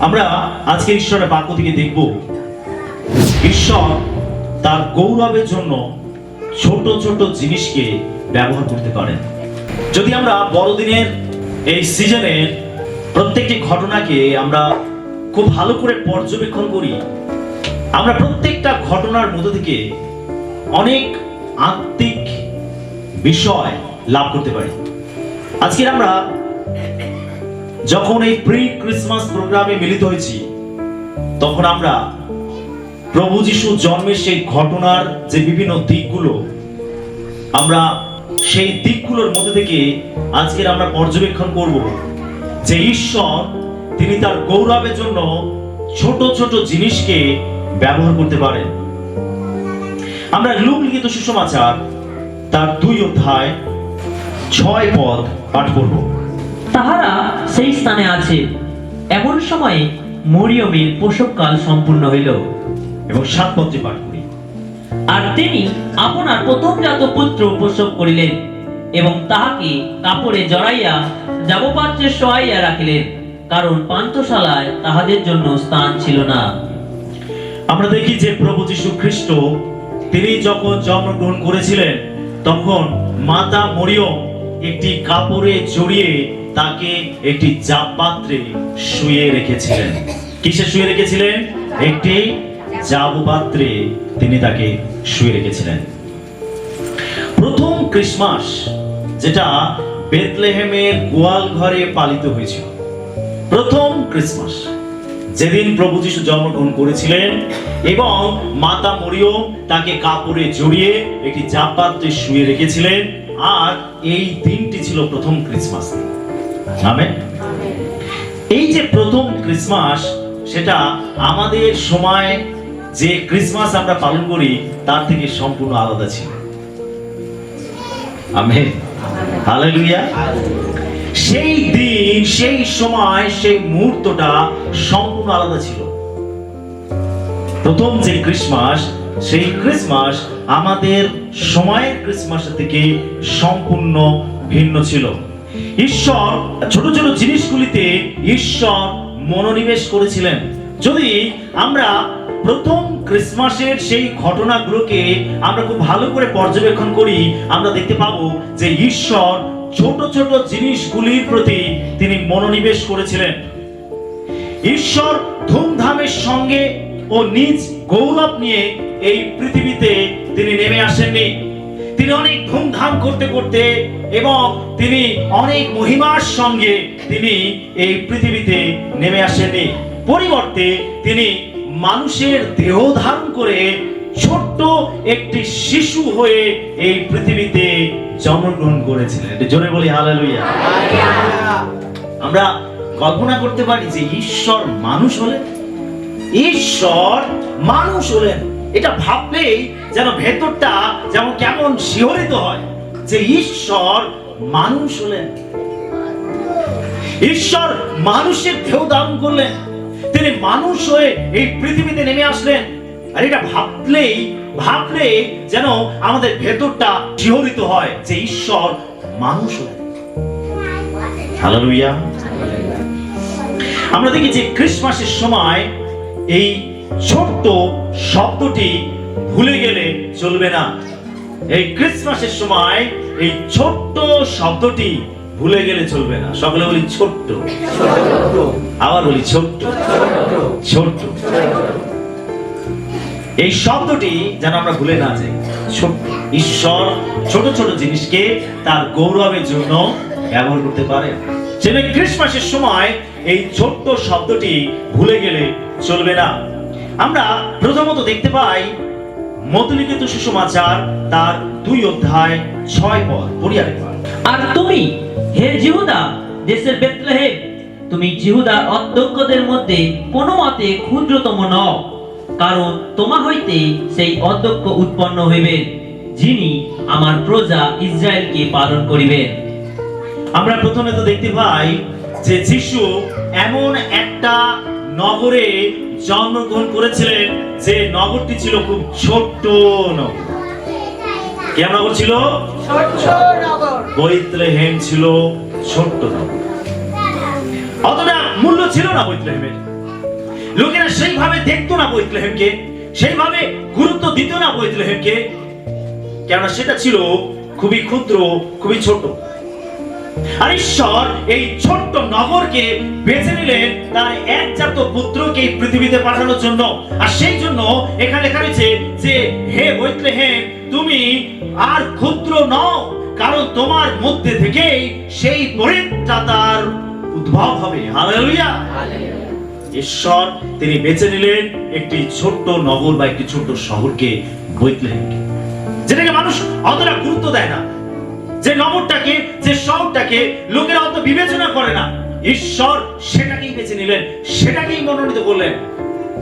আমরা আজকে ঈশ্বরের বাক্য থেকে দেখব, ঈশ্বর তার গৌরবের জন্য ছোট ছোট জিনিসকে ব্যবহার করতে পারেন। যদি আমরা বড়দিনের এই সিজনের প্রত্যেকটি ঘটনাকে আমরা খুব ভালো করে পর্যবেক্ষণ করি, আমরা প্রত্যেকটা ঘটনার মধ্য থেকে অনেক আত্মিক বিষয় লাভ করতে পারি। আজকে আমরা যখন এই প্রি ক্রিসমাস প্রোগ্রামে মিলিত হয়েছি, তখন আমরা প্রভু যিশু জন্মের সেই ঘটনার যে বিভিন্ন দিকগুলো, আমরা সেই দিকগুলোর মধ্যে থেকে আজকের আমরা পর্যবেক্ষণ করব যে ঈশ্বর, তিনি তার গৌরবের জন্য ছোট ছোট জিনিসকে ব্যবহার করতে পারেন। আমরা লুক লিখিত সুসমাচার তার দুই অধ্যায় ছয় পদ পাঠ করব। তাহারা সেই স্থানে আছে। এমন সময়ে মরিয়মের প্রসবকাল সম্পূর্ণ হইল। এবং সাত পদটি পাঠ করি। আর তিনি আপনার প্রথমজাত পুত্র প্রসব করিলেন এবং তাহাকে কাপড়ে জড়াইয়া যাবপাত্রে শোয়াইয়া রাখিলেন কারণ পান্থশালায় তাহাদের জন্য স্থান ছিল না। আমরা দেখি যে প্রভু যীশু খ্রিস্ট তিনি যখন জন্মগ্রহণ করেছিলেন তখন মাতা মরিয়ম একটি কাপড়ে জড়িয়ে তাকে একটি জাপ পাত্রে শুয়ে রেখেছিলেন। কিসে শুয়ে রেখেছিলেন? একটি জাব পাত্রে তিনি তাকে শুয়ে রেখেছিলেন। প্রথম ক্রিসমাস, যেটা বেতলেহেমের গোয়াল ঘরে পালিত হয়েছিল। প্রথম ক্রিসমাস, যেদিন প্রভু যিশু জন্মগ্রহণ করেছিলেন এবং মাতা মরিয়ম তাকে কাপড়ে জড়িয়ে একটি জাপাত্রে শুয়ে রেখেছিলেন, আর এই দিনটি ছিল প্রথম ক্রিসমাস আমেন। এই যে প্রথম ক্রিসমাস সেটা আমাদের সময় যে ক্রিসমাস আমরা পালন করি তার থেকে সম্পূর্ণ আলাদা ছিল। আমেন। হালেলুয়া। সেই দিন সেই সময় সেই মুহূর্তটা সম্পূর্ণ আলাদা ছিল। প্রথম যে ক্রিসমাস সেই ক্রিসমাস আমাদের সময়ের ক্রিসমাসের থেকে সম্পূর্ণ ভিন্ন ছিল। ঈশ্বর ছোট ছোট জিনিসগুলিতে ঈশ্বর মনোনিবেশ করেছিলেন। যদি আমরা প্রথম ক্রিসমাসের সেই ঘটনাগুলোকে আমরা খুব ভালো করে পর্যবেক্ষণ করি, আমরা দেখতে পাবো যে ঈশ্বর ছোট ছোট জিনিসগুলির প্রতি তিনি মনোনিবেশ করেছিলেন। ঈশ্বর ধুমধামের সঙ্গে ও নিজ গৌরব নিয়ে এই পৃথিবীতে তিনি নেমে আসেননি। তিনি অনেক ধুমধাম করতে করতে এবং তিনি অনেক মহিমার সঙ্গে তিনি এই পৃথিবীতে নেমে আসেননি। পরিবর্তে তিনি মানুষের দেহ ধারণ করে ছোট্ট একটি শিশু হয়ে এই পৃথিবীতে জন্মগ্রহণ করেছিলেন। একটু জোরে বলি হালেলুয়া। আমরা কল্পনা করতে পারি যে ঈশ্বর মানুষ হলেন। ঈশ্বর মানুষ হলেন। এটা ভাবলেই যেন ভেতরটা যেমন কেমন শিহরিত হয় যে ঈশ্বর মানুষ হলেন। ঈশ্বর মানুষের দেহ ধারণ করলেন। তিনি মানুষ হয়ে এই পৃথিবীতে নেমে আসলেন। আর এটা ভাবলেই ভাবলে যেন আমাদের ভেতরটা শিহরিত হয় যে ঈশ্বর মানুষ হলেন। হালেলুয়া। আমরা দেখি যে ক্রিসমাসের সময় এই ছোট্ট শব্দটি ভুলে গেলে চলবে না। এই ক্রিসমাসের সময় এই ছোট্ট শব্দটি ভুলে গেলে চলবে না। সকলে বলি ছোট্ট। আবার বলি ছোট্ট। ছোট্ট। এই শব্দটি যেন আমরা ভুলে না যাই। ঈশ্বর ছোট ছোট জিনিসকে তার গৌরবের জন্য ব্যবহার করতে পারে। সেটা ক্রিসমাসের সময় এই ছোট্ট শব্দটি ভুলে গেলে চলবে না। আমরা প্রথমত দেখতে পাই মতলিখিত সুসমাচার তার দুই অধ্যায় ছয় পদ পড়ি আরেকবার আর তুমি হে জিহুদা দেশের বেতলেহেম তুমি জিহুদার অধ্যক্ষদের মধ্যে কোনো মতে ক্ষুদ্রতম নও কারণ তোমা হইতে সেই অধ্যক্ষ উৎপন্ন হইবেন যিনি আমার প্রজা ইসরায়েলকে পালন করিবেন। আমরা প্রথমে তো দেখতে পাই যে যিশু এমন একটা নগরে জন্মগ্রহণ করেছিলেন যে নগরটি ছিল খুব ছোট্ট নগর। কেমন নগর ছিল? ছিল ছোট্ট নগর। অতটা মূল্য ছিল না বৈতলেহেমের। লোকেরা সেইভাবে দেখতো না বৈতলেহেমকে, সেইভাবে গুরুত্ব দিত না বৈতলেহেমকে। কেননা সেটা ছিল খুবই ক্ষুদ্র, খুবই ছোট আর ঈশ্বর এই ছোট্ট নগরকে বেছে নিলেন তার একজাত পুত্রকে পৃথিবীতে পাঠানোর জন্য। আর সেই জন্য এখানে লেখা রয়েছে যে হে বৈতলেহেম তুমি আর ক্ষুদ্র নও কারণ তোমার মধ্যে থেকেই সেই পরিত্রাতার উদ্ভব হবে। হালেলুয়া। ঈশ্বর তিনি বেছে নিলেন একটি ছোট্ট নগর বা একটি ছোট্ট শহরকে বৈতলেহেমকে যেটাকে মানুষ অতটা গুরুত্ব দেয় না। যে নগরটাকে যে শহরটাকে লোকেরা অত বিবেচনা করে না। ঈশ্বর সেটাকেই বেছে নিলেন, সেটাকেই মনোনীত করলেন।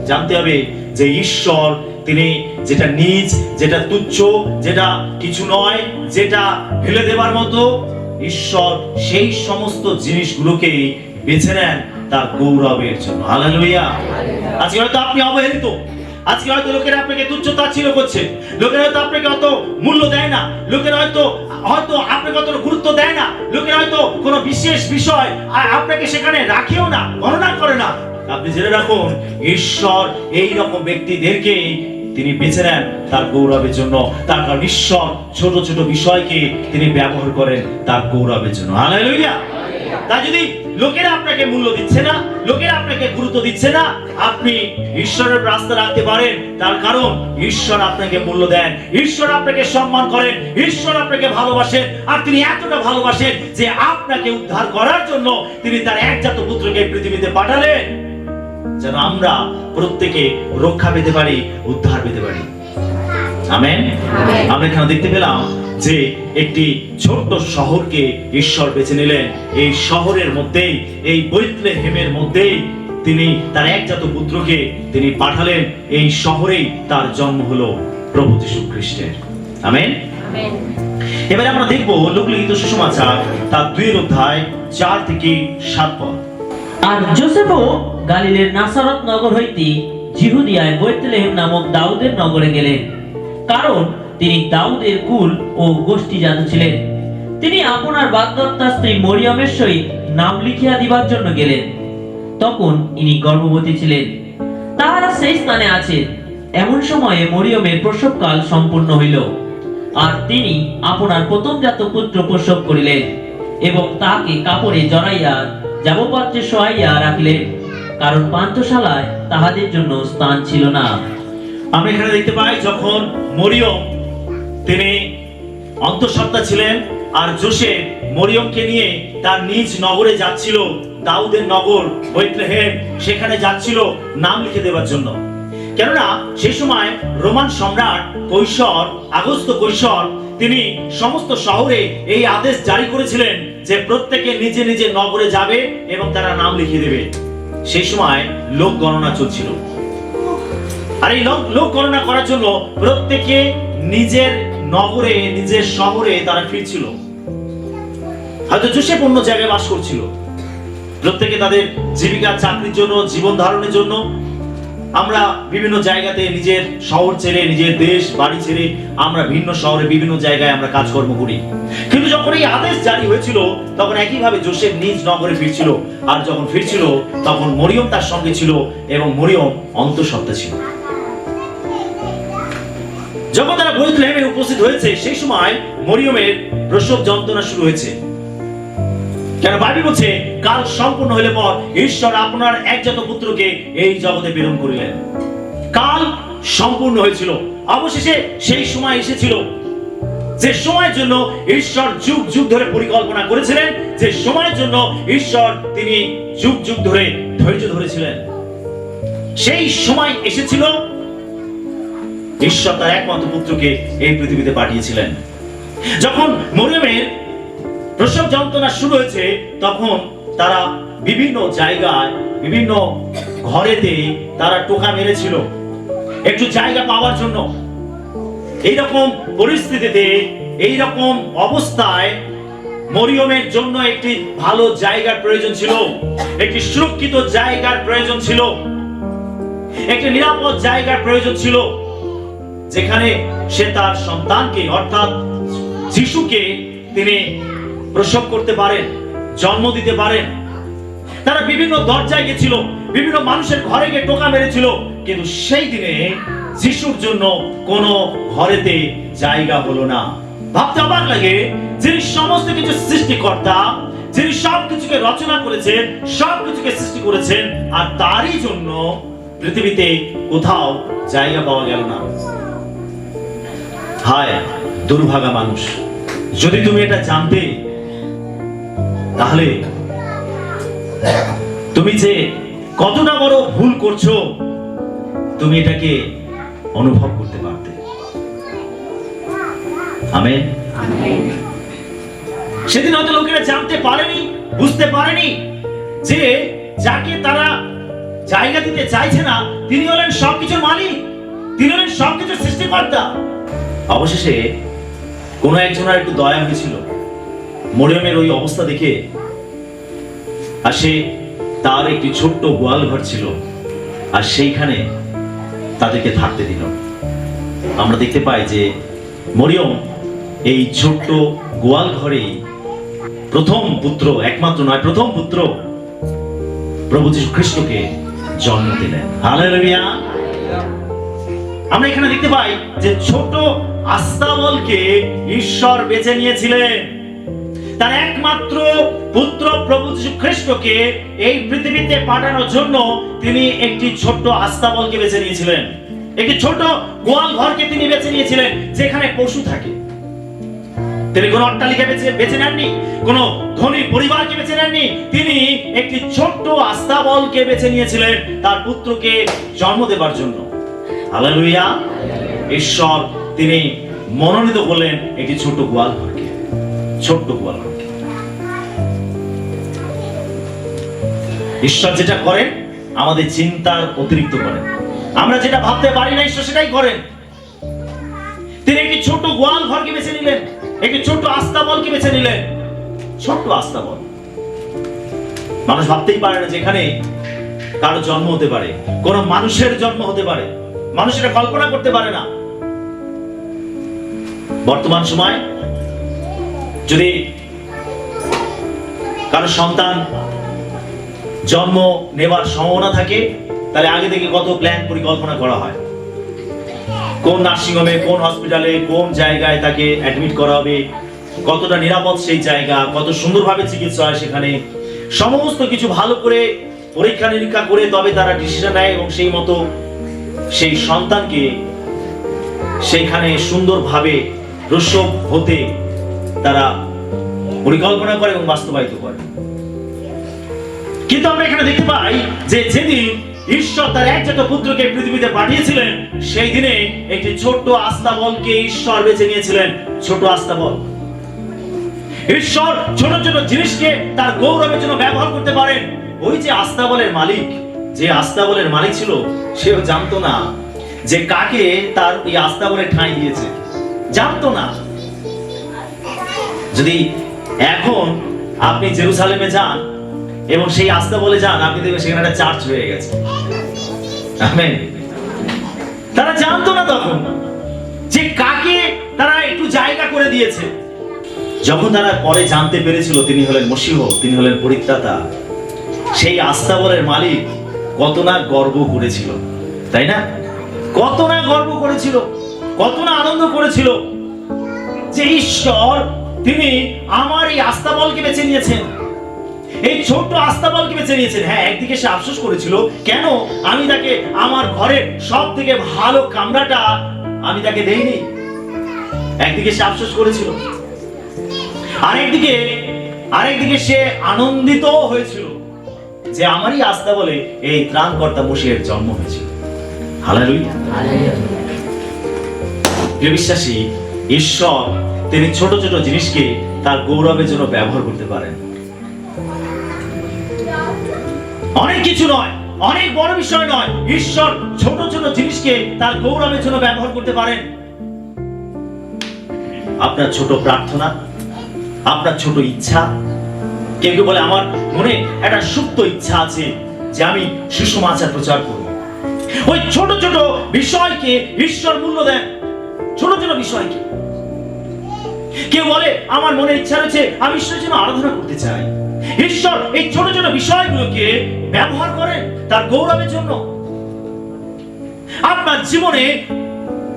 জানতে হবে যে ঈশ্বর, তিনি যেটা নিজ, যেটা তুচ্ছ, যেটা কিছু নয়, যেটা ফেলে দেবার মতো, ঈশ্বর সেই সমস্ত জিনিসগুলোকে বেছে নেন তার গৌরবের জন্য। হালেলুয়া! আজকে হয়তো আপনি অবহেলিত। আজকে হয়তো লোকেরা আপনাকে তুচ্ছ তাচ্ছিল্য করছে। লোকেরা হয়তো আপনাকে অত মূল্য দেয় না। লোকেরা হয়তো হয়তো আপনাকে অত গুরুত্ব দেয় না। লোকেরা হয়তো কোনো বিশেষ বিষয় আ- আপনাকে সেখানে রাখেও না, গণনা করে না। আপনি জেনে রাখুন, ঈশ্বর এই রকম ব্যক্তিদেরকে তিনি বেছে নেন তার গৌরবের জন্য। তার কারণ ঈশ্বর ছোট ছোট বিষয়কে তিনি ব্যবহার করেন তার গৌরবের জন্য। হালেলুয়া! তা যদি লোকেরা আপনাকে মূল্য দিচ্ছে না লোকেরা আপনাকে গুরুত্ব দিচ্ছে না আপনি ঈশ্বরের রাস্তা রাখতে পারেন। তার কারণ ঈশ্বর আপনাকে মূল্য দেন। ঈশ্বর আপনাকে সম্মান করেন। ঈশ্বর আপনাকে ভালোবাসেন। আর তিনি এতটা ভালোবাসেন যে আপনাকে উদ্ধার করার জন্য তিনি তার একজাত পুত্রকে পৃথিবীতে পাঠালেন যেন আমরা প্রত্যেকে রক্ষা পেতে পারি উদ্ধার পেতে পারি। আমেন? আমরা এখানে দেখতে পেলাম যে একটি ছোট্ট শহরকে ঈশ্বর বেছে নিলেন। এই শহরের মধ্যেই এই বৈতলেহেমের মধ্যেই তিনি তার একজাত পুত্রকে তিনি পাঠালেন। এই শহরেই তার জন্ম হলো প্রভু যীশু খ্রিস্টের। আমেন? এবারে আমরা দেখব লোকলিখিত সুসমাচার তার দুই অধ্যায় চার থেকে সাত পদ। আর যোসেফও গালিলের নাসারত নগর হইতে জিহুদিয়ায় বৈতলেহেম নামক দাউদের নগরে গেলেন। কারণ তিনি দাউদের কুল ও গোষ্ঠী জাত ছিলেন। তিনি আপনার বাগদত্তা স্ত্রী মরিয়মের সহিত নাম লিখিয়া দিবার জন্য গেলেন। তখন ইনি গর্ভবতী ছিলেন। তাহারা সেই স্থানে আছেন। এমন সময়ে মরিয়মের প্রসবকাল সম্পূর্ণ হইল। আর তিনি আপনার প্রথমজাত পুত্র প্রসব করিলেন এবং তাহাকে কাপড়ে জড়াইয়া যাবপাত্রে শোয়াইয়া রাখিলেন। কারণ পান্থশালায় তাহাদের জন্য স্থান ছিল না। আমরা এখানে দেখতে পাই যখন মরিয়ম তিনি অন্তঃসত্ত্বা ছিলেন আর জোসেফ মরিয়মকে নিয়ে তার নিজ নগরে যাচ্ছিল, দাউদের নগর বৈতলেহেম সেখানে যাচ্ছিল নাম লিখে দেওয়ার জন্য। কেননা সেই সময় রোমান সম্রাট কৈশর, আগস্ত কৈশর, তিনি সমস্ত শহরে এই আদেশ জারি করেছিলেন যে প্রত্যেকে নিজে নিজে নগরে যাবে এবং তারা নাম লিখে দেবে। সেই সময় লোক গণনা চলছিল। আর এই লোক লোক গণনা করার জন্য প্রত্যেকে নিজের নগরে, নিজের শহরে তারা ফিরছিল। হয়তো জোসেফ অন্য জায়গায় বাস করছিল। প্রত্যেকে তাদের জীবিকা, চাকরির জন্য, জীবন ধারণের জন্য আমরা বিভিন্ন জায়গাতে নিজের শহর ছেড়ে, নিজের দেশ, বাড়ি ছেড়ে আমরা ভিন্ন শহরে, বিভিন্ন জায়গায় আমরা কাজকর্ম করি। কিন্তু যখন এই আদেশ জারি হয়েছিল, তখন একইভাবে জোসেফ নিজ নগরে ফিরছিল। আর যখন ফিরছিল, তখন মরিয়ম তার সঙ্গে ছিল এবং মরিয়ম অন্তঃসত্ত্বা ছিল। বৈতলেহেমে উপস্থিত হয়েছে, সেই সময় মরিয়মের প্রসব যন্ত্রণা শুরু হয়েছে। কেন বাইবেল বলছে, কাল সম্পূর্ণ পর ঈশ্বর আপনার একজাত পুত্রকে এই জগতে প্রেরণ করিলেন। কাল সম্পূর্ণ হয়েছিল। অবশেষে সেই সময় এসেছিল। যে সময়ের জন্য ঈশ্বর যুগ যুগ ধরে পরিকল্পনা করেছিলেন, যে সময়ের জন্য ঈশ্বর তিনি যুগ যুগ ধরে ধৈর্য ধরেছিলেন। সেই সময় এসেছিল ঈশ্বর তার একমাত্র পুত্রকে এই পৃথিবীতে পাঠিয়েছিলেন। যখন মরিয়মের প্রসব যন্ত্রণা শুরু হয়েছে, তখন তারা বিভিন্ন জায়গায়, বিভিন্ন ঘরেতে তারা টোকা মেরেছিল। একটু জায়গা পাওয়ার জন্য। এইরকম পরিস্থিতিতে, এইরকম অবস্থায় মরিয়মের জন্য একটি ভালো জায়গার প্রয়োজন ছিল। একটি সুরক্ষিত জায়গার প্রয়োজন ছিল। একটি নিরাপদ জায়গার প্রয়োজন ছিল। যেখানে সে তার সন্তানকে, অর্থাৎ যিশুকে তিনি প্রসব করতে পারেন, জন্ম দিতে পারেন। তারা বিভিন্ন দরজায় গেছিল, বিভিন্ন মানুষের ঘরে গিয়ে টোকা মেরেছিল, কিন্তু সেই দিনে যিশুর জন্য কোনো ঘরেতে জায়গা হলো না। ভাবতে অবাক লাগে, যিনি সমস্ত কিছু সৃষ্টিকর্তা, যিনি সব কিছুকে রচনা করেছেন, সব কিছুকে সৃষ্টি করেছেন, আর তারই জন্য পৃথিবীতে কোথাও জায়গা পাওয়া গেল না। হায় দুর্ভাগা মানুষ। যদি তুমি এটা জানতে তাহলে তুমি যে কতটা বড় ভুল করছ তুমি এটাকে অনুভব করতে পারতে। আমেন। সেদিন হয়তো লোকেরা জানতে পারেনি বুঝতে পারেনি যে যাকে তারা জায়গা দিতে চাইছে না তিনি হলেন সবকিছুর মালিক তিনি হলেন সবকিছুর সৃষ্টিকর্তা। অবশেষে কোনো একজনের একটু দয়া হয়েছিল মরিয়মের ওই অবস্থা দেখে আর সে তার একটি ছোট্ট গোয়াল ঘর ছিল আর সেইখানে তাদেরকে থাকতে দিল। আমরা দেখতে পাই যে মরিয়ম এই ছোট্ট গোয়াল ঘরেই প্রথম পুত্র, একমাত্র নয়, প্রথম পুত্র প্রভু যীশু খ্রিস্টকে জন্ম দিলেন। আমরা এখানে দেখতে পাই যে ছোট আস্তাবলকে ঈশ্বর বেছে নিয়েছিলেন। তার একমাত্র পুত্র প্রভু যীশু খ্রিস্টকে এই পৃথিবীতে পাঠানোর জন্য তিনি একটি ছোট্ট আস্তাবলকে বেছে নিয়েছিলেন। একটি ছোট গোয়াল ঘরকে তিনি বেছে নিয়েছিলেন, যেখানে পশু থাকে। তিনি কোন অট্টালিকা বেছে বেছে নেননি, কোন ধনী পরিবারকে বেছে নেননি, তিনি একটি ছোট্ট আস্তাবলকে বেছে নিয়েছিলেন তার পুত্রকে জন্ম দেবার জন্য। হালেলুয়া। ঈশ্বর তিনি মনোনীত করলেন একটি গোয়াল ঘরকে। ছোট্ট গোয়াল ঘরকে। ঈশ্বর যেটা করেন, আমাদের চিন্তার অতিরিক্ত করেন। আমরা যেটা ভাবতে পারি না, ঈশ্বর সেটাই করেন। তিনি একটি ছোট গোয়াল ঘরকে বেছে নিলেন, একটি ছোট্ট আস্তাবলকে বেছে নিলেন। ছোট্ট আস্তাবল। মানুষ ভাবতেই পারে না যেখানে কারও জন্ম হতে পারে, কোন মানুষের জন্ম হতে পারে। মানুষ এটা কল্পনা করতে পারে না। বর্তমান সময় যদি কারও সন্তান জন্ম নেবার সম্ভাবনা থাকে, তাহলে আগে থেকে কত প্ল্যান পরিকল্পনা করা হয়? কোন নার্সিংহোমে, কোন হসপিটালে কোন জায়গায় তাকে অ্যাডমিট করা হবে? কতটা নিরাপদ সেই জায়গা? কত সুন্দরভাবে চিকিৎসা হয় সেখানে? সমস্ত কিছু ভালো করে পরীক্ষা নিরীক্ষা করে তবে তারা ডিসিশন নেয় এবং সেই মতো সেই সন্তানকে সেইখানে সুন্দরভাবে প্রসব হতে তারা পরিকল্পনা করে এবং বাস্তবায়িত করে। কিন্তু আমরা এখানে দেখতে পাই যে যেদিন ঈশ্বর তার একজাত পুত্রকে পৃথিবীতে পাঠিয়েছিলেন, সেই দিনে একটি ছোট্ট আস্তাবলকে ঈশ্বর বেছে নিয়েছিলেন। ছোট আস্তাবল ঈশ্বর ছোট ছোট জিনিসকে তার গৌরবের জন্য ব্যবহার করতে পারেন। ওই যে আস্তাবলের মালিক, যে আস্তাবলের মালিক ছিল, সেও জানতো না যে কাকে তার এই আস্তাবলে ঠাঁই দিয়েছে। জানতো না। যদি এখন আপনি জেরুসালেমে যান এবং সেই আস্থা বলে যান, আপনি দেখবেন সেখানে একটা চার্চ হয়ে গেছে। আমেন। তারা জানতো না তখন যে কাকে তারা একটু জায়গা করে দিয়েছে। যখন তারা পরে জানতে পেরেছিল তিনি হলেন মসিহ, তিনি হলেন পরিত্রাতা, সেই আস্তাবলের মালিক কত না গর্ব করেছিল, তাই না? কত না গর্ব করেছিল। কত না আনন্দ করেছিল যে ঈশ্বর, তিনি আমার এই আস্তাবলকে বেছে নিয়েছেন। এই ছোট্ট আস্তাবলকে বেছে নিয়েছেন। হ্যাঁ একদিকে সে আফসোস করেছিল, কেন আমি তাকে আমার ঘরের সব থেকে ভালো কামরাটা আমি তাকে দেইনি? একদিকে সে আফসোস করেছিল, আরেকদিকে আরেকদিকে সে আনন্দিত হয়েছিল যে আমারই আস্থা বলে এই ত্রাণকর্তা মসিহের জন্ম হয়েছিল। হালালুইয়া প্রিয় বিশ্বাসী, ঈশ্বর তিনি ছোট ছোট জিনিসকে তার গৌরবের জন্য ব্যবহার করতে পারেন। অনেক কিছু নয়, অনেক বড় বিষয় নয়। ঈশ্বর ছোট ছোট জিনিসকে তার গৌরবের জন্য ব্যবহার করতে পারেন। আপনার ছোট প্রার্থনা, আপনার ছোট ইচ্ছা, কেউ কেউ বলে, আমার মনে একটা সুপ্ত ইচ্ছা আছে যে আমি সুষমাচার প্রচার করব। ওই ছোট ছোট বিষয়কে ঈশ্বর মূল্য দেন। ছোট ছোট বিষয়কে কেউ বলে, আমার মনে ইচ্ছা রয়েছে, আমি ঈশ্বরের জন্য আরাধনা করতে চাই। ঈশ্বর এই ছোট ছোট বিষয়গুলোকে ব্যবহার করেন তার গৌরবের জন্য। আপনার জীবনে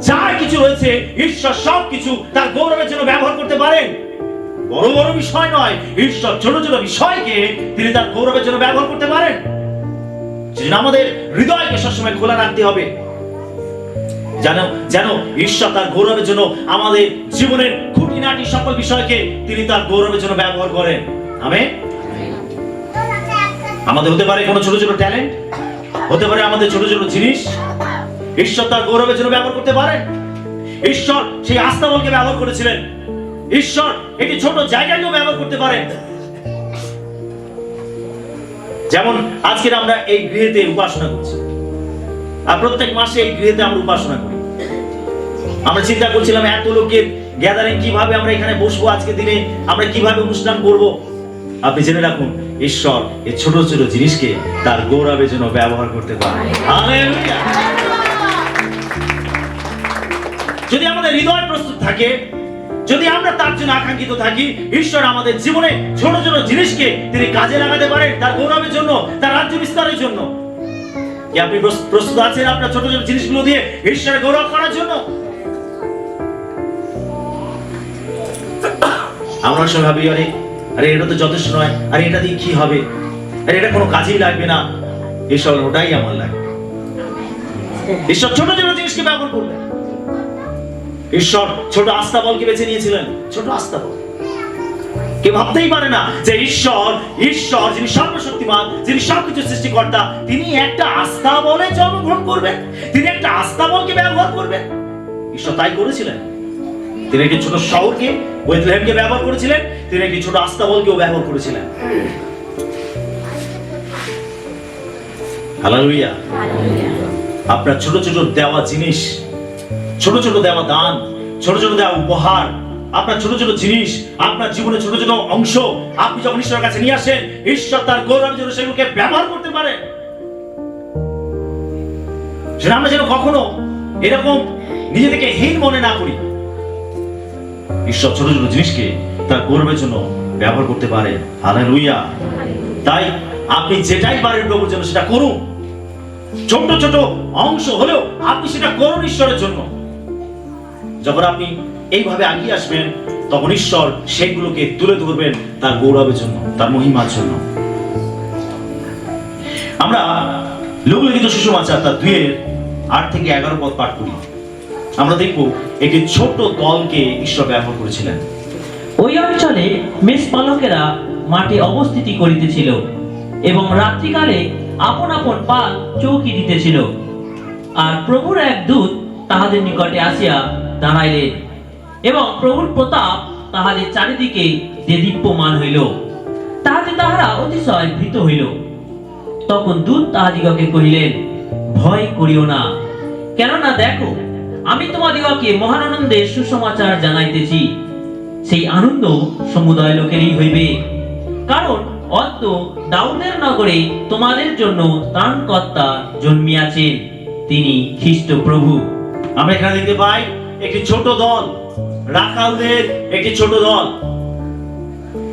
যা কিছু রয়েছে, ঈশ্বর সব কিছু তার গৌরবের জন্য ব্যবহার করতে পারেন। বড় বড় বিষয় নয়, ঈশ্বর ছোট ছোট বিষয়কে তিনি তার গৌরবের জন্য ব্যবহার করতে পারেন। আমাদের হৃদয়কে সবসময় খোলা রাখতে হবে। যেন যেন ঈশ্বর তার গৌরবের জন্য আমাদের জীবনের খুঁটিনাটি সকল বিষয়কে তিনি তার গৌরবের জন্য ব্যবহার করেন। আমি আমাদের হতে পারে কোনো ছোট ছোট ট্যালেন্ট, হতে পারে আমাদের ছোট ছোট জিনিস। ঈশ্বর তার গৌরবের জন্য ব্যবহার করতে পারেন। ঈশ্বর সেই আস্তাবলকে ব্যবহার করেছিলেন। ঈশ্বর একটি ছোট জায়গাকেও ব্যবহার করতে পারেন। যেমন আজকের আমরা এই গৃহেতে উপাসনা করছি। আর প্রত্যেক মাসে এই গৃহেতে আমরা উপাসনা করি। আমরা চিন্তা করছিলাম এত লোকের গ্যাদারিং কীভাবে আমরা এখানে বসবো আজকে দিনে, আমরা কীভাবে অনুষ্ঠান করব? আপনি জেনে রাখুন, ঈশ্বর এই ছোট ছোট জিনিসকে তার গৌরবের জন্য ব্যবহার করতে পারে। যদি আমাদের হৃদয় প্রস্তুত থাকে, যদি আমরা তার জন্য আকাঙ্ক্ষিত থাকি, ঈশ্বর আমাদের জীবনে ছোট ছোট জিনিসকে তিনি কাজে লাগাতে পারেন, তার গৌরবের জন্য, তার রাজ্য বিস্তারের জন্য। কি আপনি প্রস্তুত আছেন আপনার ছোট ছোট জিনিসগুলো দিয়ে ঈশ্বরের গৌরব করার জন্য? আমরা ভাবি, আরে আরে এটা তো যথেষ্ট নয়। আরে এটা দিয়ে কি হবে? আরে এটা কোনো কাজেই লাগবে না। ঈশ্বর ওটাই আমার লাগবে। ঈশ্বর ছোট ছোট জিনিসকে ব্যবহার করলেন। ঈশ্বর ছোট আস্তাবলকে বেছে নিয়েছিলেন। ছোট আস্তাবল। কে ভাবতেই পারে না যে ঈশ্বর ঈশ্বর যিনি সর্বশক্তিমান যিনি সবকিছু সৃষ্টিকর্তা তিনি একটা আস্থা বলে জন্মগ্রহণ করবেন। তিনি একটা আস্থা বলকে ব্যবহার করবেন। ঈশ্বর তাই করেছিলেন। তিনি একটি ছোট শহরকে বেথলেহেমকে ব্যবহার করেছিলেন। তিনি একটি ছোট আস্থা বলকেও ব্যবহার করেছিলেন। হালেলুয়া আপনার ছোট ছোট দেওয়া জিনিস ছোট ছোট দেওয়া দান ছোট ছোট দেওয়া উপহার আপনার ছোট ছোট জিনিস, আপনার জীবনে ছোট ছোট অংশ, আপনি যখন ঈশ্বরের কাছে নিয়ে আসেন, ঈশ্বর তার গৌরবের জন্য সেগুলোকে ব্যবহার করতে পারে। সেটা আমরা যেন কখনো এরকম নিজে থেকে হীন মনে না করি। ঈশ্বর ছোট ছোট জিনিসকে তার গৌরবের জন্য ব্যবহার করতে পারে। হালেলুয়া। তাই আপনি যেটাই পারেন প্রভুর জন্য সেটা করুন। ছোট ছোট অংশ হলেও আপনি সেটা করুন ঈশ্বরের জন্য। যখন আপনি এইভাবে আগিয়ে আসবেন, তখন ঈশ্বর সেগুলোকে তুলে ধরবেন তার গৌরবের জন্য, তার মহিমার জন্য। আমরা লোকলিখিত সুষমাচার তার দুয়ের আট থেকে এগারো পদ পাঠ করি। আমরা দেখব একটি ছোট্ট দলকে ঈশ্বর ব্যবহার করেছিলেন। ওই অঞ্চলে মেষ পালকেরা মাঠে অবস্থিতি করিতেছিল এবং রাত্রিকালে আপন আপন পাল চৌকি দিতেছিল। আর প্রভুর এক দূত তাহাদের নিকটে আসিয়া দাঁড়াইলেন। এবং প্রভুর প্রতাপ তাহাদের চারিদিকে দেদীপ্যমান হইল, তাহাতে তাহারা অতিশয় ভীত হইল। তখন দূত তাহাদিগকে কহিলেন, ভয় করিও না। কেননা দেখো, আমি তোমাদিগকে মহানন্দে সুসমাচার জানাইতেছি। সেই আনন্দ সমুদয় লোকেরই হইবে। কারণ অন্ত দাউদের নগরে তোমাদের জন্য ত্রাণকর্তা জন্মিয়াছেন। তিনি খ্রিস্ট প্রভু আমরা এখানে দেখতে পাই একটি ছোট দল। রাখালদের একটি ছোট দল।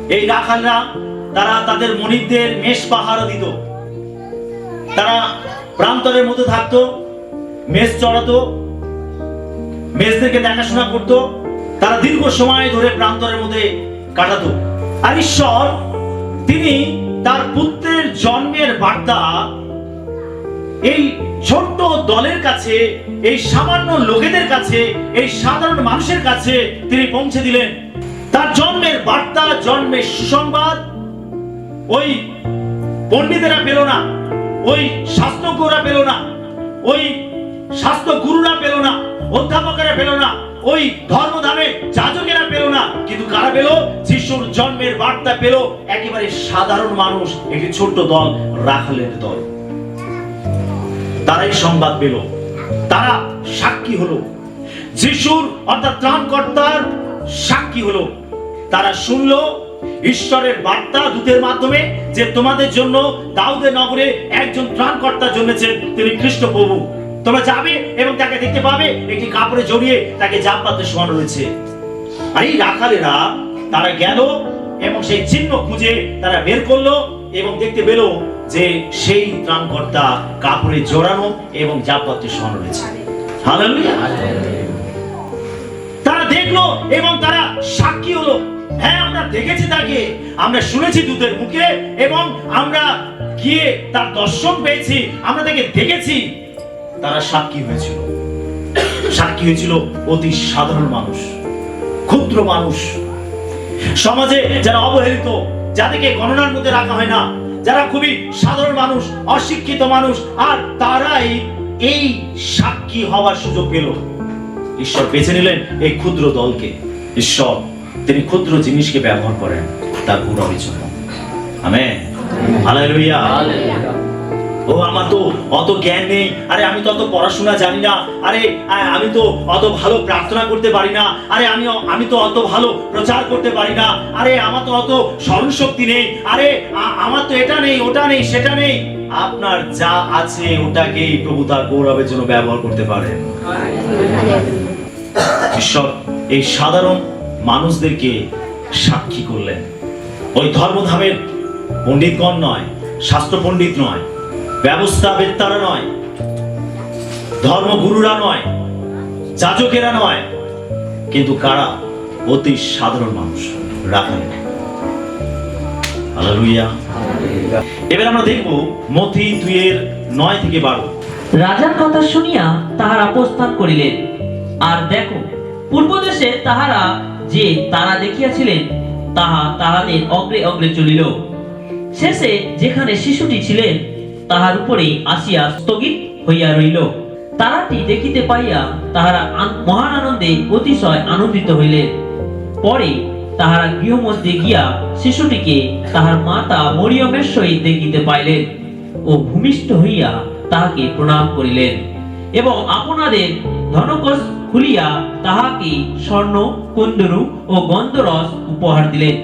এই রাখালরা তারা তাদের মনিকদের মেষ পাহারা দিত। তারা প্রান্তরের মধ্যে থাকতো, মেষ চড়াতো, মেষদেরকে দেখাশোনা করত, তারা দীর্ঘ সময় ধরে প্রান্তরের মধ্যে কাটাতো। আর ঈশ্বর, তিনি তার পুত্রের জন্মের বার্তা এই ছোট্ট দলের কাছে, এই সামান্য লোকেদের কাছে, এই সাধারণ মানুষের কাছে তিনি পৌঁছে দিলেন। তার জন্মের বার্তা, জন্মের সুসংবাদ, ওই পণ্ডিতেরা পেল না, ওই শাস্ত্রজ্ঞরা পেল না, ওই স্বাস্থ্য গুরুরা পেল না, অধ্যাপকেরা পেল না, ওই ধর্মধামে যাজকেরা পেল না। কিন্তু কারা পেল? শিশুর জন্মের বার্তা পেল। একেবারে সাধারণ মানুষ, একটি ছোট্ট দল, রাখালের দল। তারাই সংবাদ পেল। তারা সাক্ষী হলো। যিশুর, অর্থাৎ ত্রাণকর্তার সাক্ষী হলো। তারা শুনলো ঈশ্বরের বার্তা দূতের মাধ্যমে যে তোমাদের জন্য দাউদের নগরে একজন ত্রাণকর্তা জন্মেছেন, তিনি খ্রিস্ট প্রভু। তোমরা যাবে এবং তাকে দেখতে পাবে, একটি কাপড়ে জড়িয়ে তাকে জাম পাতে শোয়ানো রয়েছে। আর এই রাখালেরা তারা গেল এবং সেই চিহ্ন খুঁজে তারা বের করল। এবং দেখতে পেল যে সেই ত্রাণকর্তা কাপড়ে জড়ানো এবং জাপত্রে শোয়ানো রয়েছে। তারা দেখল এবং তারা সাক্ষী হলো। হ্যাঁ আমরা দেখেছি তাকে। আমরা শুনেছি দূতের মুখে এবং আমরা গিয়ে তার দর্শন পেয়েছি, আমরা তাকে দেখেছি। তারা সাক্ষী হয়েছিল। সাক্ষী হয়েছিল অতি সাধারণ মানুষ, ক্ষুদ্র মানুষ। সমাজে যারা অবহেলিত যাদেরকে গণনার মধ্যে রাখা হয় না যারা খুবই সাধারণ মানুষ অশিক্ষিত মানুষ আর তারাই এই সাক্ষী হওয়ার সুযোগ পেল। ঈশ্বর বেছে নিলেন এই ক্ষুদ্র দলকে। ঈশ্বর তিনি ক্ষুদ্র জিনিসকে ব্যবহার করেন তার গৌরবের জন্য আমেন। হালেলুয়া। ও আমার তো অত জ্ঞান নেই। আরে আমি তো অত পড়াশোনা জানি না। আরে আমি তো অত ভালো প্রার্থনা করতে পারি না। আরে, আমি আমি তো অত ভালো প্রচার করতে পারি না। আরে, আমার তো অত স্মরণ শক্তি নেই। আরে আমার তো এটা নেই, ওটা নেই, সেটা নেই। আপনার যা আছে, ওটাকেই প্রভু তার গৌরবের জন্য ব্যবহার করতে পারেন ঈশ্বর, এই সাধারণ মানুষদেরকে সাক্ষী করলেন। ওই ধর্মধামের পণ্ডিতগণ নয় শাস্ত্র পণ্ডিত নয় ব্যবস্থাবেত্তারা নয়, ধর্মগুরুরা নয়, যাজকেরা নয়, কিন্তু কারা? অতি সাধারণ মানুষ, রাখাল। এবার আমরা দেখব মথি দুইয়ের নয় থেকে বারো। রাজার কথা শুনিয়া তাহারা প্রস্থান করিলেন। আর দেখো, পূর্ব দেশে তাহারা যে তারা দেখিয়াছিলেন, তাহা তাহাদের অগ্রে অগ্রে চলিল। শেষে যেখানে শিশুটি ছিলেন তাহার উপরেই আসিয়া স্থগিত হইয়া রইল তারাটি দেখিতে পাইয়া তাহারা মহান আনন্দে অতিশয় আনন্দিত হইলেন পরে তাহারা গৃহমধ্যে গিয়া শিশুটিকে তাহার মাতা মরিয়মের সহিত দেখিতে পাইলেন ও ভূমিষ্ঠ হইয়া তাহাকে প্রণাম করিলেন এবং আপনাদের ধনকোষ খুলিয়া তাহাকে স্বর্ণ, কুন্দরু ও গন্ধরস উপহার দিলেন।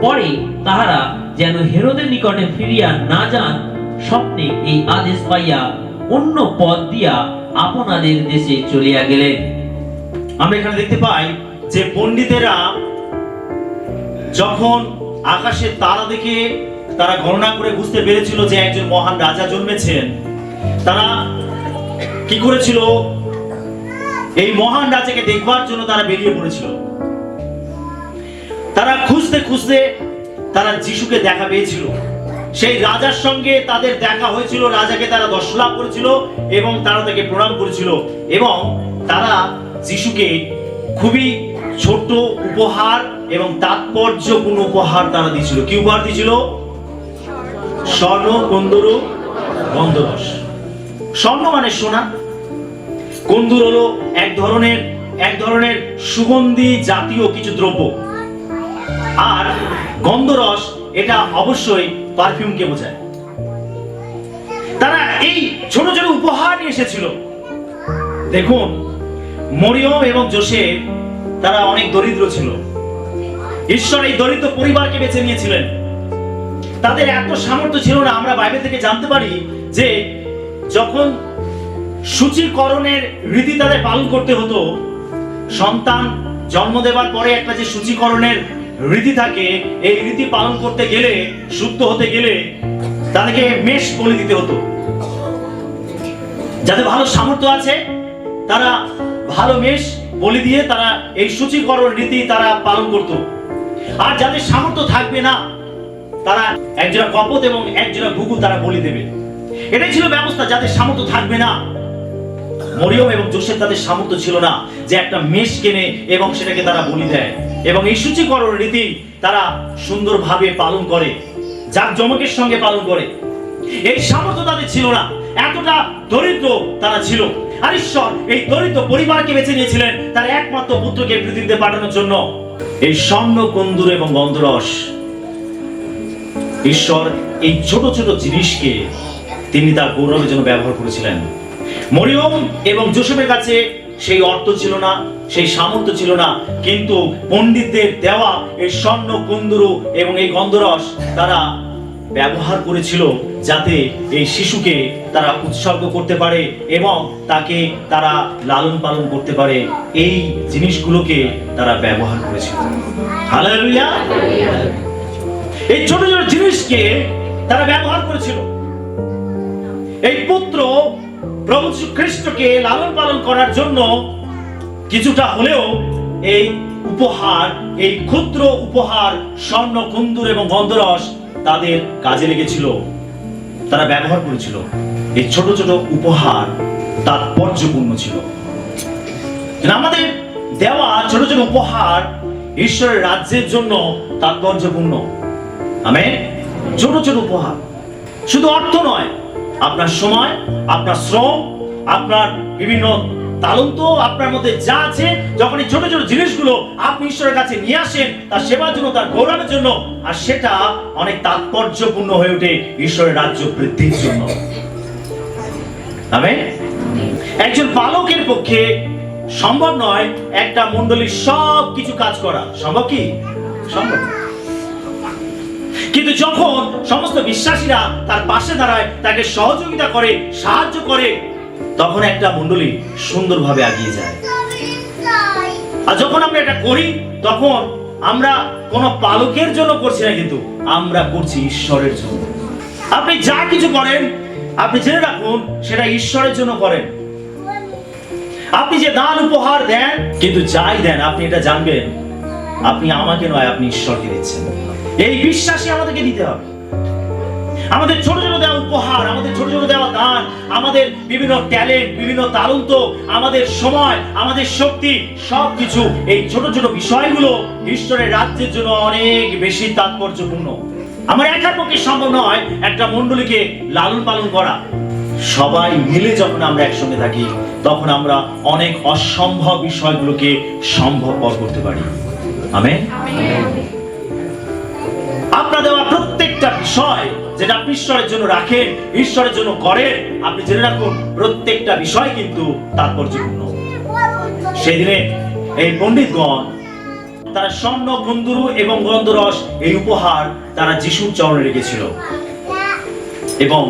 পরে তাহারা যেন হেরোদের নিকটে ফিরিয়া না যান স্বপ্নে এই আদেশ পাইয়া অন্য পথ দিয়া আপনাদের দেশে চলিয়া গেলেন। আমরা এখানে দেখতে পাই যে পণ্ডিতেরা যখন আকাশের তারা দেখে তারা গণনা করে বুঝতে পেরেছিল যে একজন মহান রাজা জন্মেছেন, তারা কি করেছিল? এই মহান রাজাকে দেখবার জন্য তারা বেরিয়ে পড়েছিল। তারা খুঁজতে খুঁজতে তারা যিশুকে দেখা পেয়েছিল। সেই রাজার সঙ্গে তাদের দেখা হয়েছিল, রাজাকে তারা দর্শন লাভ করেছিল এবং তারা তাকে প্রণাম করেছিল এবং তারা যিশুকে খুবই ছোট উপহার এবং তাৎপর্যপূর্ণ উপহার তারা দিয়েছিল। কি উপহার দিয়েছিল? স্বর্ণ, কন্দরু গন্ধরস স্বর্ণ মানে সোনা। কন্দুর হলো এক ধরনের এক ধরনের সুগন্ধি জাতীয় কিছু দ্রব্য। আর গন্ধরস, এটা অবশ্যই পারফিউমকে বোঝায়। তারা এই ছোট ছোট উপহার নিয়ে এসেছিল। দেখুন, মরিয়ম এবং জোসেফ, তারা অনেক দরিদ্র ছিল। ঈশ্বর এই দরিদ্র পরিবারকে বেছে নিয়েছিলেন। তাদের এত সামর্থ্য ছিল না, আমরা বাইরে থেকে জানতে পারি যে যখন সূচীকরণের রীতি তাদের পালন করতে হতো, সন্তান জন্ম দেওয়ার পরে একটা যে সূচীকরণের রীতি থাকে, এই রীতি পালন করতে গেলে শুদ্ধ হতে গেলে তাদেরকে মেষ বলে দিতে হতো। যাদের ভালো সামর্থ্য আছে, তারা ভালো মেষ বলি দিয়ে তারা এই সূচীকরণ রীতি তারা পালন করত। আর যাদের সামর্থ্য থাকবে না, তারা একজোড়া কপত এবং একজোড়া ঘুঘু তারা বলি দেবে। এটাই ছিল ব্যবস্থা, যাদের সামর্থ্য থাকবে না। মরিয়ম এবং জোসেফ তাদের সামর্থ্য ছিল না যে একটা মেষ কেনে এবং সেটাকে তারা বলি দেয়। এবং এই সূচীকরণ রীতি তারা সুন্দরভাবে পালন করে, যার জমকের সঙ্গে পালন করে। এই সামর্থ্য তাদের ছিল না, এতটা দরিদ্র তারা ছিল। আর ঈশ্বর এই দরিদ্র পরিবারকে বেছে নিয়েছিলেন তার একমাত্র পুত্রকে পৃথিবীতে পাঠানোর জন্য। এই স্বর্ণ, কন্দুর এবং গন্ধরস, ঈশ্বর এই ছোট ছোট জিনিসকে তিনি তার গৌরবের জন্য ব্যবহার করেছিলেন। মরিয়ম এবং জোসেফের কাছে সেই অর্থ ছিল না, সেই সামর্থ্য ছিল না। কিন্তু পণ্ডিতদের দেওয়া এই স্বর্ণ, কুন্দুরু এবং এই গন্ধরস তারা ব্যবহার করেছিল যাতে এই শিশুকে তারা উৎসর্গ করতে পারে এবং তাকে তারা লালন পালন করতে পারে। এই জিনিসগুলোকে তারা ব্যবহার করেছিল। এই ছোট ছোট জিনিসকে তারা ব্যবহার করেছিল। এই পুত্র প্রভু খ্রিস্টকে লালন পালন করার জন্য কিছুটা হলেও এই উপহার, এই ক্ষুদ্র উপহার, স্বর্ণ, কুন্দুর এবং গন্ধরস তাদের কাজে লেগেছিল। তারা ব্যবহার করেছিল। এই ছোট ছোট উপহার তাৎপর্যপূর্ণ ছিল। আমাদের দেওয়া ছোট ছোট উপহার ঈশ্বরের রাজ্যের জন্য তাৎপর্যপূর্ণ। আমেন? ছোট ছোট উপহার। শুধু অর্থ নয় আপনার সময়, আপনার শ্রম, আপনার বিভিন্ন তালন্ত, আপনার মধ্যে যা আছে যখন এই ছোট ছোট জিনিসগুলো আপনি ঈশ্বরের কাছে নিয়ে আসেন, তার সেবার জন্য, তার গৌরবের জন্য, আর সেটা অনেক তাৎপর্যপূর্ণ হয়ে ওঠে ঈশ্বরের রাজ্য বৃদ্ধির জন্য। আমেন? একজন পালকের পক্ষে সম্ভব নয় একটা মণ্ডলীর সব কিছু কাজ করা। সম্ভব কি? সম্ভব। কিন্তু যখন সমস্ত বিশ্বাসীরা তার পাশে দাঁড়ায়, তাকে সহযোগিতা করে, সাহায্য করে, তখন একটা মণ্ডলী সুন্দরভাবে এগিয়ে যায়। আর যখন আমরা এটা করি, তখন আমরা কোনো পালকের জন্য করছি না, কিন্তু আমরা করছি ঈশ্বরের জন্য। আপনি যা কিছু করেন, আপনি জেনে রাখুন, সেটা ঈশ্বরের জন্য করেন। আপনি যে দান উপহার দেন, কিন্তু যাই দেন, আপনি এটা জানবেন, আপনি আমাকে নয়, আপনি ঈশ্বরকে দিচ্ছেন। এই বিশ্বাসই আমাদেরকে দিতে হবে। আমাদের ছোট ছোট দেওয়া উপহার, আমাদের ছোট ছোট দেওয়া দান, আমাদের বিভিন্ন ট্যালেন্ট, বিভিন্ন তালন্ত আমাদের সময়, আমাদের শক্তি, সবকিছু এই ছোট ছোট বিষয়গুলো ঈশ্বরের রাজ্যের জন্য অনেক বেশি তাৎপর্যপূর্ণ। আমার একার পক্ষে সম্ভব নয় একটা মণ্ডলীকে লালন পালন করা। সবাই মিলে যখন আমরা একসঙ্গে থাকি, তখন আমরা অনেক অসম্ভব বিষয়গুলোকে সম্ভবপর করতে পারি। আমেন। বিষয় যেটা আপনি ঈশ্বরের জন্য রাখেন ঈশ্বরের জন্য করেন আপনি জেনে রাখুন প্রত্যেকটা বিষয় কিন্তু তাৎপর্যপূর্ণ সেদিনে এই পণ্ডিতগণ তারা স্বর্ণ কুন্দুরু এবং গন্ধরস এই উপহার তারা যিশুর চরণে রেখেছিল। এবং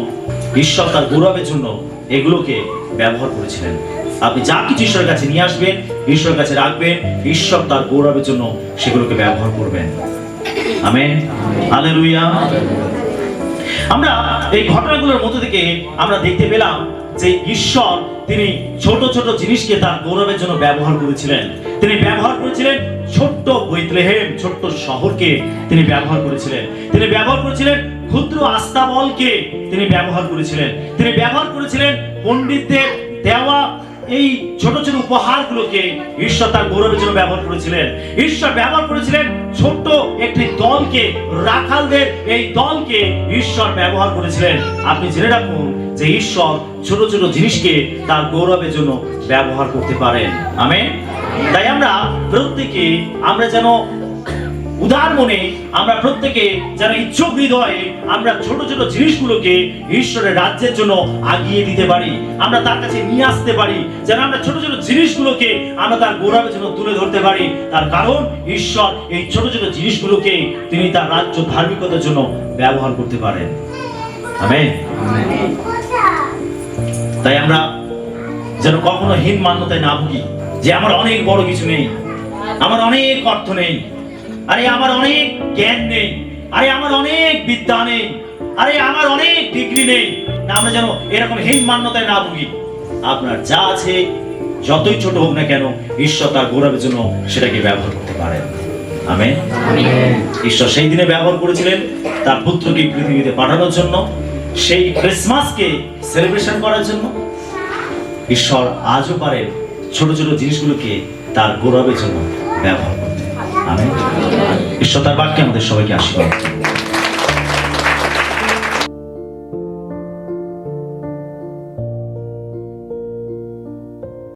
ঈশ্বর তার গৌরবের জন্য এগুলোকে ব্যবহার করেছিলেন। আপনি যা কিছু ঈশ্বরের কাছে নিয়ে আসবেন ঈশ্বরের কাছে রাখবেন ঈশ্বর তার গৌরবের জন্য সেগুলোকে ব্যবহার করবেন। আমেন। হালেলুয়া। আমরা এই ঘটনাগুলোর মধ্যে থেকে আমরা দেখতে পেলাম যে ঈশ্বর তিনি ছোট ছোট জিনিসকে তার গৌরবের জন্য ব্যবহার করেছিলেন। তিনি ব্যবহার করেছিলেন ছোট্ট বৈতলেহেম, ছোট্ট শহরকে তিনি ব্যবহার করেছিলেন। তিনি ব্যবহার করেছিলেন ক্ষুদ্র আস্তাবলকে তিনি ব্যবহার করেছিলেন। তিনি ব্যবহার করেছিলেন পণ্ডিতদের দেওয়া এই ছোট ছোট উপহারগুলোকে ঈশ্বর তার গৌরবের জন্য ব্যবহার করেছিলেন। ঈশ্বর ব্যবহার করেছিলেন ছোট্ট একটি দলকে, রাখালদের এই দলকে ঈশ্বর ব্যবহার করেছিলেন। আপনি জেনে রাখুন যে ঈশ্বর ছোট ছোট জিনিসকে তার গৌরবের জন্য ব্যবহার করতে পারেন। আমেন? তাই আমরা প্রত্যেকে আমরা যেন উদার মনে আমরা প্রত্যেকে যেন ইচ্ছুক হৃদয়ে আমরা ছোট ছোট জিনিসগুলোকে ঈশ্বরের রাজ্যের জন্য আগিয়ে দিতে পারি, আমরা তার কাছে নিয়ে আসতে পারি, যেন আমরা ছোট ছোট জিনিসগুলোকে আমরা তার গৌরবের জন্য তুলে ধরতে পারি। তার কারণ ঈশ্বর এই ছোট ছোট জিনিসগুলোকে তিনি তার রাজ্য ধার্মিকতার জন্য ব্যবহার করতে পারেন। তাই আমরা যেন কখনো হীন মান্যতায় না ভুগি, যে আমার অনেক বড় কিছু নেই, আমার অনেক অর্থ নেই আরে আমার অনেক জ্ঞান নেই। আরে আমার অনেক বিদ্যা নেই। আরে আমার অনেক ডিগ্রি নেই। না আমরা যেন এরকম হীন মান্যতায় না ভুগি। আপনার যা আছে যতই ছোট হোক না কেন ঈশ্বর তার গৌরবের জন্য সেটাকে ব্যবহার করতে পারেন। আমেন। ঈশ্বর সেই দিনে ব্যবহার করেছিলেন তার পুত্রকে পৃথিবীতে পাঠানোর জন্য সেই ক্রিসমাসকে সেলিব্রেশন করার জন্য। ঈশ্বর আজও পারে ছোট ছোট জিনিসগুলোকে তার গৌরবের জন্য ব্যবহার আমেন ঈশ্বর তার বাক্যে আমাদের সবাইকে আশীর্বাদ।